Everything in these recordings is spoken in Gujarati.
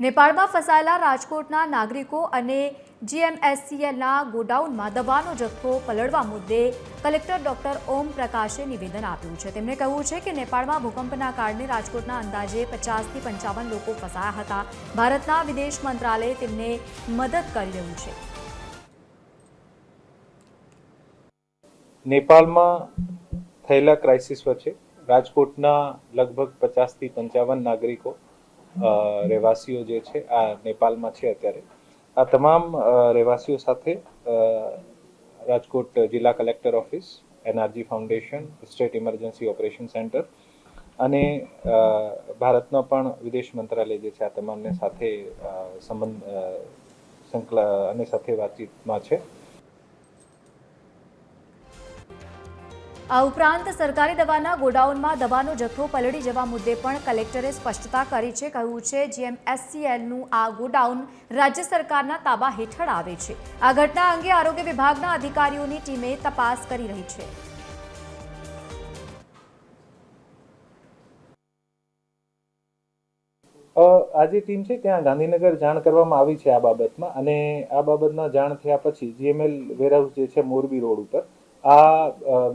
નેપાળમાં ફસાયેલા રાજકોટના નાગરિકો અને જીએમએસસીએલના ગોડાઉનમાં દવાનો જથ્થો પલળવા મુદ્દે કલેક્ટર ડોક્ટર ઓમ પ્રકાશે નિવેદન આપ્યું છે. તેમણે કહ્યું છે કે નેપાળમાં ભૂકંપના કારણે રાજકોટના અંદાજે પચાસથી પંચાવન લોકો ફસાયા હતા. ભારતના વિદેશ મંત્રાલય તેમને મદદ કરી રહ્યું છે. નેપાળમાં થયેલા ક્રાઇસિસ વચ્ચે રાજકોટના લગભગ પચાસથી પંચાવન નાગરિકો રહેવાસીઓ જે છે, આ નેપાળમાં છે અત્યારે. આ તમામ રહેવાસીઓ સાથે રાજકોટ જિલ્લા collector office, NRG foundation, state emergency operation centre અને ભારતનો પણ વિદેશ મંત્રાલય જે છે, આ તમામને સાથે સંબંધ સંકલા, અને સાથે વાતચીતમાં છે. આ ઉપરાંત સરકારી દવાના ગોડાઉનમાં દવાનો જથ્થો પલળી જવા મુદ્દે પણ કલેક્ટરે સ્પષ્ટતા કરી છે. કહ્યું છે, જેમ એસસીએલનું આ ગોડાઉન રાજ્ય સરકારના તાબા હેઠળ આવે છે. આ ઘટના અંગે આરોગ્ય વિભાગના અધિકારીઓની ટીમે તપાસ કરી રહી છે. આ જે ટીમ છે ત્યાં ગાંધીનગર જાણ કરવામાં આવી છે આ બાબતમાં અને આ બાબતના જાણ થયા પછી જીએમએલ વેરહાઉસ જે છે મોરબી રોડ ઉપર આ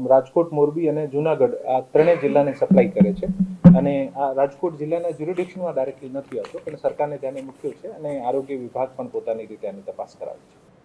રાજકોટ, મોરબી અને જુનાગઢ આ ત્રણેય જિલ્લાને સપ્લાય કરે છે. અને આ રાજકોટ જિલ્લાના જ્યુરિડિક્શનમાં ડાયરેક્ટલી નથી આવતો, પણ સરકારને ધ્યાને મૂક્યું છે અને આરોગ્ય વિભાગ પણ પોતાની રીતે આની તપાસ કરાવે છે.